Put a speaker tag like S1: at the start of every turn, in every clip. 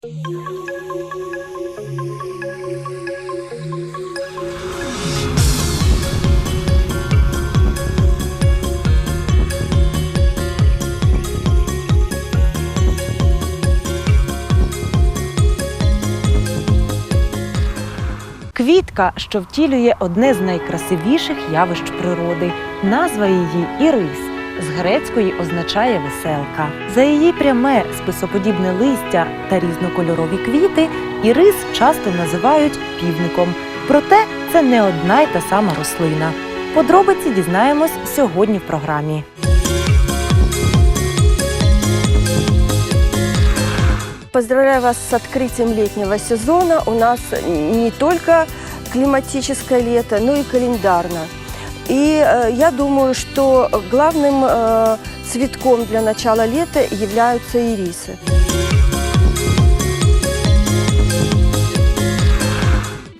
S1: Квітка, що втілює одне з найкрасивіших явищ природи. Назва її ірис. З грецької означає веселка. За її пряме списоподібне листя та різнокольорові квіти ірис часто називають півником. Проте це не одна й та сама рослина. Подробиці дізнаємось сьогодні в програмі.
S2: Поздравляю вас с открытием летнего сезона. У нас не только климатическое лето, но и календарно. И э, я думаю, что главным э, цветком для начала лета являются ирисы.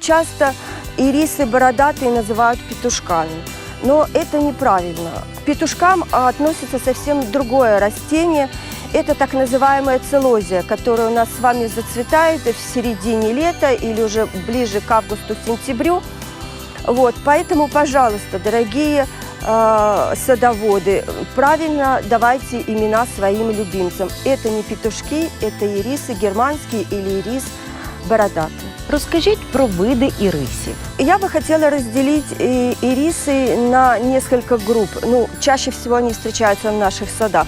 S2: Часто ирисы бородатые называют петушками, но это неправильно. К петушкам относится совсем другое растение. Это так называемая целозия, которая у нас с вами зацветает в середине лета или уже ближе к августу-сентябрю. Вот, поэтому, пожалуйста, дорогие э, садоводы, правильно давайте имена своим любимцам. Это не петушки, это ирисы германские или ирис бородатый.
S1: Розкажіть про види ірисів.
S2: Я бы хотела разделить э, ирисы на несколько групп. Ну, чаще всего они встречаются в наших садах.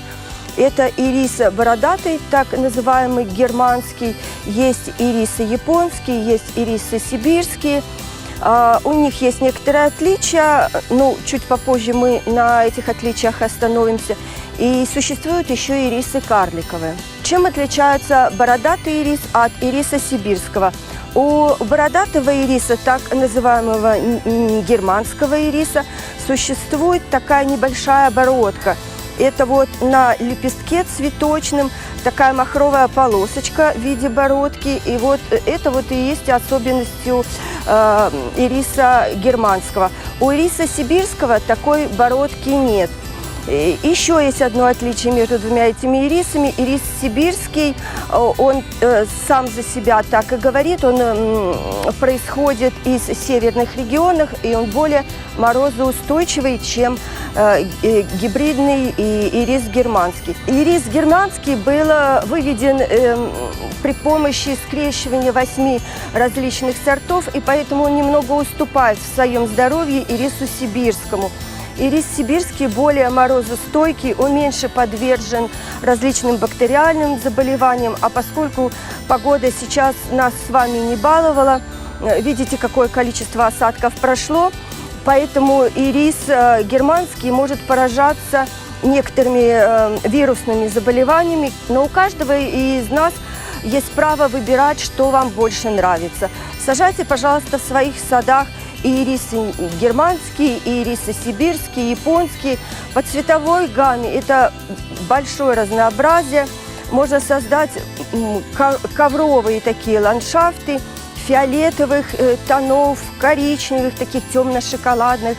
S2: Это ирис бородатый, так называемый германский, есть ирисы японские, есть ирисы сибирские. а, У них есть некоторые отличия, ну, чуть попозже мы на этих отличиях остановимся. И существуют еще ирисы карликовые. Чем отличается бородатый ирис от ириса сибирского? У бородатого ириса, так называемого германского ириса, существует такая небольшая оборотка. Это вот на лепестке цветочном такая махровая полосочка в виде бородки. И вот это вот и есть особенностью э, ириса германского. У ириса сибирского такой бородки нет. И Еще есть одно отличие между двумя этими ирисами. Ирис сибирский, э, он э, сам за себя так и говорит, он м, происходит из северных регионов, и он более морозоустойчивый, чем э, э, гибридный ирис германский. Ирис германский был э, выведен эм, при помощи скрещивания восьми различных сортов, и поэтому он немного уступает в своем здоровье ирису сибирскому. Ирис сибирский более морозостойкий, он меньше подвержен различным бактериальным заболеваниям, а поскольку погода сейчас нас с вами не баловала, э, видите, какое количество осадков прошло, поэтому ирис э, германский может поражаться некоторыми э, вирусными заболеваниями, но у каждого из нас есть право выбирать, что вам больше нравится. Сажайте, пожалуйста, в своих садах и ирисы германские, и ирисы сибирские, японские. По цветовой гамме это большое разнообразие. Можно создать ковровые такие ландшафты фиолетовых э, тонов, коричневых, таких темно-шоколадных.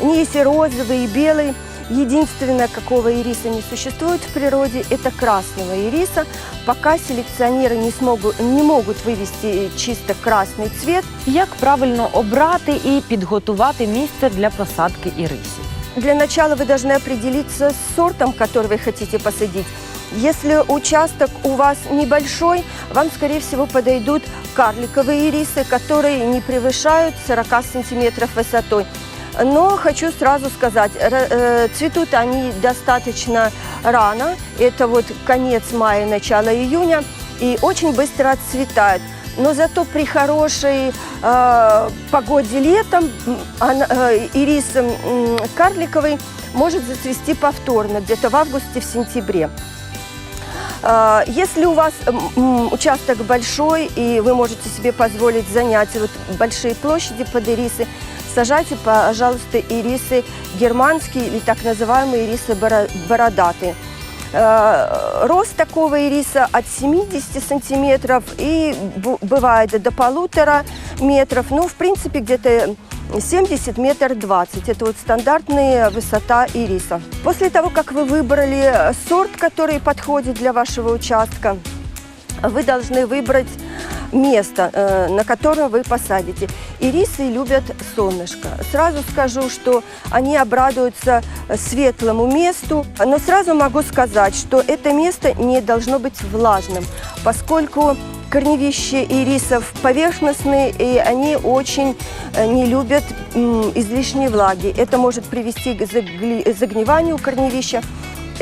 S2: Они есть и розовые, и белые. Единственное, какого ириса не существует в природе, это красного ириса. Пока селекционеры не, смогут, не могут вывести чисто красный цвет,
S1: Як правильно обрати і підготувати місце для посадки ірисів?
S2: Для начала вы должны определиться с сортом, который вы хотите посадить. Если участок у вас небольшой, вам, скорее всего, подойдут карликовые ирисы, которые не превышают 40 сантиметров высотой. Но хочу сразу сказать, э, цветут они достаточно рано, это вот конец мая, начало июня, и очень быстро отцветают. Но зато при хорошей э, погоде летом она, э, ирис м, карликовый может зацвести повторно, где-то в августе, в сентябре. Э, Если у вас участок большой и вы можете себе позволить занять вот большие площади под ирисы, сажайте, пожалуйста, ирисы германские или так называемые ирисы боро- бородатые. Э, Рост такого ириса от 70 сантиметров и бывает до полутора метров. Ну, в принципе, где-то 70 метр 20. Это вот стандартная высота ириса. После того, как вы выбрали сорт, который подходит для вашего участка, вы должны выбрать место, э, на котором вы посадите. Ирисы любят солнышко. Сразу скажу, что они обрадуются светлому месту, но сразу могу сказать, что это место не должно быть влажным, поскольку корневища ирисов поверхностные, и они очень э, не любят излишней влаги. Это может привести к загниванию корневища,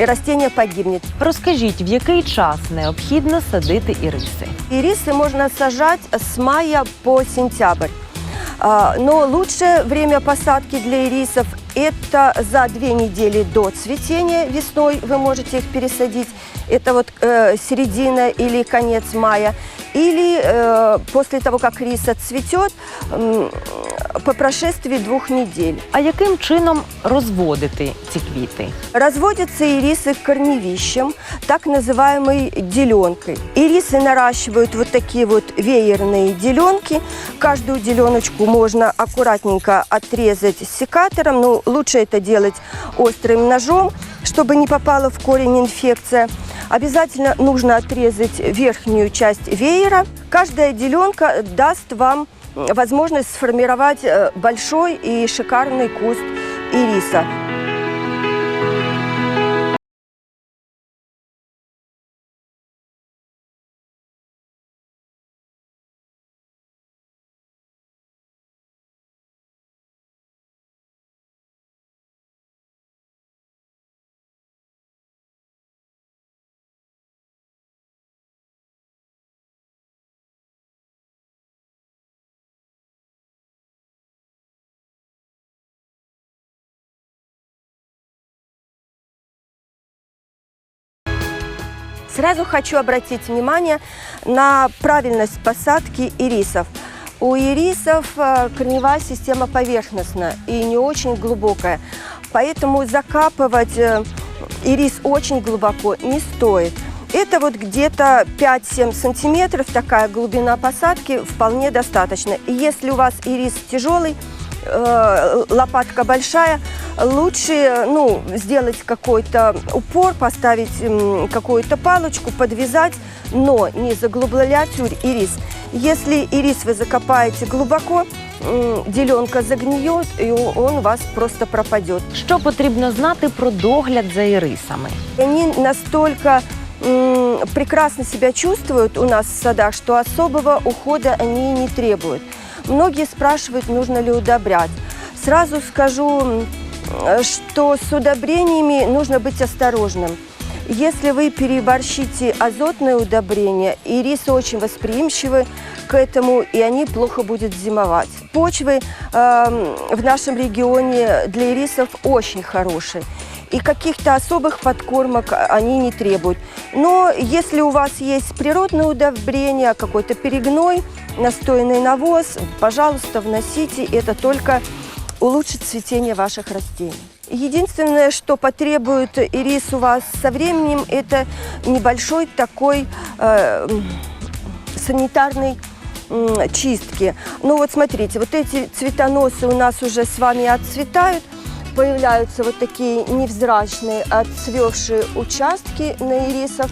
S2: и растение погибнет.
S1: Розкажіть, в який час необхідно садити іриси?
S2: Ирисы можно сажать с мая по сентябрь. А, Но лучшее время посадки для ирисов – это за две недели до цветения весной вы можете их пересадить. Это вот э, середина или конец мая. Или э, после того, как рис отцветет, м, по прошествии двух недель.
S1: А яким чином розводити ці квіти?
S2: Разводятся ирисы корневищем, так называемой деленкой. Ирисы наращивают вот такие вот веерные деленки. Каждую деленочку можно аккуратненько отрезать секатором, но лучше это делать острым ножом, чтобы не попала в корень инфекция. Обязательно нужно отрезать верхнюю часть веера. Каждая деленка даст вам возможность сформировать э, большой и шикарный куст ириса. Сразу хочу обратить внимание на правильность посадки ирисов. У ирисов э, корневая система поверхностная и не очень глубокая, поэтому закапывать э, ирис очень глубоко не стоит. Это вот где-то 5-7 сантиметров, такая глубина посадки вполне достаточно. И если у вас ирис тяжелый, э, лопатка большая, лучше ну, сделать какой-то упор, поставить какую-то палочку, подвязать, но не заглублять ирис. Если ирис вы закопаете глубоко, деленка загниет, и он у вас просто пропадет.
S1: Що потрібно знати про догляд за ірисами?
S2: И Они настолько прекрасно себя чувствуют у нас в садах, что особого ухода они не требуют. Многие спрашивают, нужно ли удобрять. Сразу скажу, э, что с удобрениями нужно быть осторожным. Если вы переборщите азотное удобрение, ирисы очень восприимчивы к этому, и они плохо будут зимовать. Почвы эм, в нашем регионе для ирисов очень хорошие. И каких-то особых подкормок они не требуют. Но если у вас есть природное удобрение, какой-то перегной, настоянный навоз, пожалуйста, вносите. Это только улучшит цветение ваших растений. Единственное, что потребует ирис у вас со временем, это небольшой такой э, м, санитарный м, чистки. Ну вот смотрите, вот эти цветоносы у нас уже с вами отцветают, появляются вот такие невзрачные отцвевшие участки на ирисах.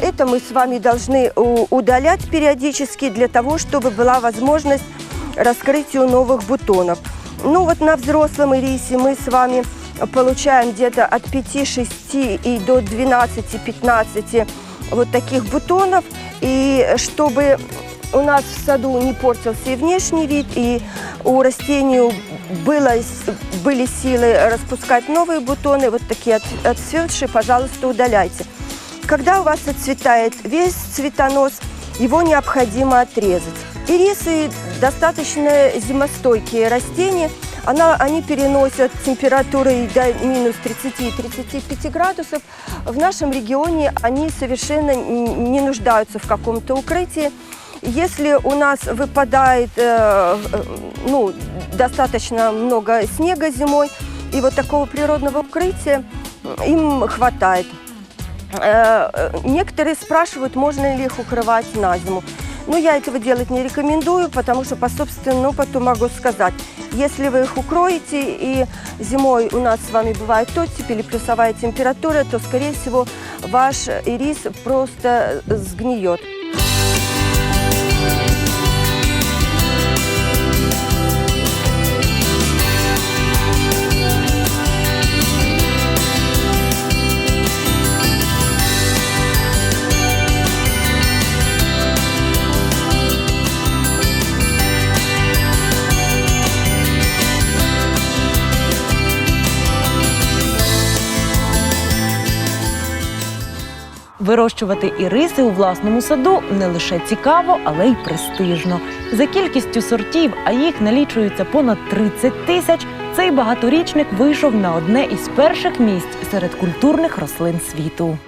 S2: Это мы с вами должны удалять периодически для того, чтобы была возможность раскрытию новых бутонов. Ну вот на взрослом ирисе мы с вами получаем где-то от 5-6 и до 12-15 вот таких бутонов. И чтобы у нас в саду не портился и внешний вид, и у растений было, были силы распускать новые бутоны, вот такие от, отцветшие, пожалуйста, удаляйте. Когда у вас отцветает весь цветонос, его необходимо отрезать. Ирисы достаточно зимостойкие растения. Она, они переносят температуры до минус 30-35 градусов. В нашем регионе они совершенно не нуждаются в каком-то укрытии. Если у нас выпадает э, э, ну, достаточно много снега зимой, и вот такого природного укрытия им хватает. Э, Некоторые спрашивают, можно ли их укрывать на зиму. Но я этого делать не рекомендую, потому что по собственному опыту могу сказать, если вы их укроете, и зимой у нас с вами бывает оттепель или плюсовая температура, то, скорее всего, ваш ирис просто сгниет.
S1: Вирощувати іриси у власному саду не лише цікаво, але й престижно. За кількістю сортів, а їх налічується понад 30 тисяч. Цей багаторічник вийшов на одне із перших місць серед культурних рослин світу.